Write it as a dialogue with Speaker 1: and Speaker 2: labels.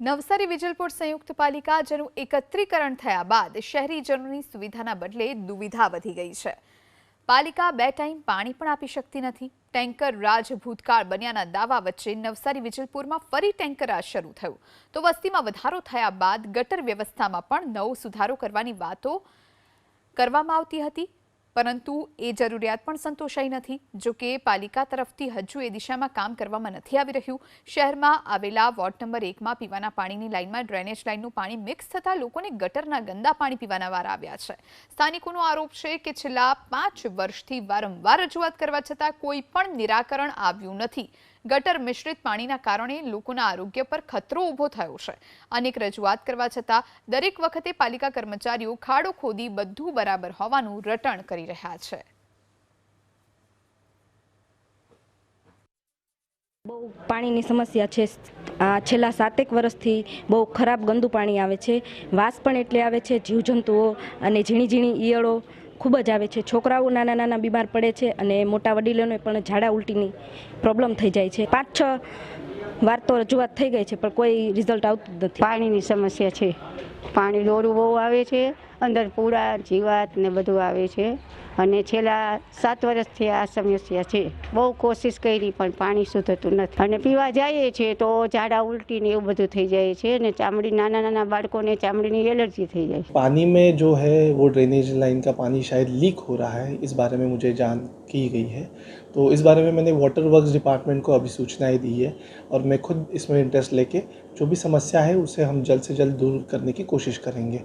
Speaker 1: નવસારી વિજલપુર સંયુક્ત પાલિકા જેનું એકત્રીકરણ થયા બાદ શહેરીજનોની સુવિધાના બદલે દુવિધા વધી ગઈ છે. પાલિકા બે ટાઈમ પાણી પણ આપી શકતી નથી. ટેન્કર રાજ ભૂતકાળ બન્યાના દાવા વચ્ચે નવસારી વિજલપુરમાં ફરી ટેન્કર રાજ શરૂ થયું. તો વસ્તીમાં વધારો થયા બાદ ગટર વ્યવસ્થામાં પણ નવો સુધારો કરવાની વાતો કરવામાં આવતી હતી. પરંતુ એ જરૂરિયાત પણ સંતોષાઈ નથી. જો કે પાલિકા તરફથી હજુ એ દિશામાં કામ કરવામાં નથી આવી રહ્યું. શહેરમાં આવેલા વોર્ડ નંબર એકમાં પીવાના પાણીની લાઇનમાં ડ્રેનેજ લાઇનનું પાણી મિક્સ થતાં લોકોને ગટરના ગંદા પાણી પીવાના વાર આવ્યા છે. સ્થાનિકોનો આરોપ છે કે છેલ્લા પાંચ વર્ષથી વારંવાર રજૂઆત કરવા છતાં કોઈ પણ નિરાકરણ આવ્યું નથી. ગટર મિશ્રિત પાણીના કારણે લોકોના આરોગ્ય પર ખતરો ઊભો થયો છે. અનેક રજૂઆત કરવા છતાં દરેક વખતે પાલિકા કર્મચારીઓ ખાડો ખોદી બધું બરાબર હોવાનું રટણ કરી રહ્યા છે.
Speaker 2: બહુ પાણીની સમસ્યા છે. છેલ્લા સાતેક વર્ષથી બહુ ખરાબ ગંદુ પાણી આવે છે. વાસ પણ એટલે આવે છે. જીવજંતુઓ અને ઝીણી ઝીણી ઈયળો ખૂબ જ આવે છે. છોકરાઓ નાના નાના બીમાર પડે છે અને મોટા વડીલોને પણ ઝાડા ઉલટીની પ્રોબ્લેમ થઈ જાય છે. પાંચ છ વાર તો રજૂઆત થઈ ગઈ છે, પણ કોઈ રિઝલ્ટ આવતું નથી.
Speaker 3: પાણીની સમસ્યા છે. પાણી દોરું બહુ આવે છે. અંદર પૂરા જીવાત ને બધું આવે છે અને છેલ્લા સાત વર્ષથી આ સમસ્યા છે બહુ કોશિશ કરી પણ પાણી શુદ્ધતું નથી અને પીવા જઈએ છીએ તો ઝાડા ઉલટી ને એવું બધું થઈ જાય છે અને ચામડી નાના નાના બાળકોને ચામડીની એલર્જી થઈ જાય છે
Speaker 4: पानी में जो है वो ड्रेनेज लाइन का पानी शायद लीक हो रहा है इस बारे में मुझे जान की गई है तो इस बारे में मैंने वाटर वर्क्स डिपार्टमेंट को अभी सूचनाएं दी है और मैं खुद इसमें इंटरेस्ट लेके जो भी समस्या है उसे हम जल्द से जल्द दूर करने की कोशिश करेंगे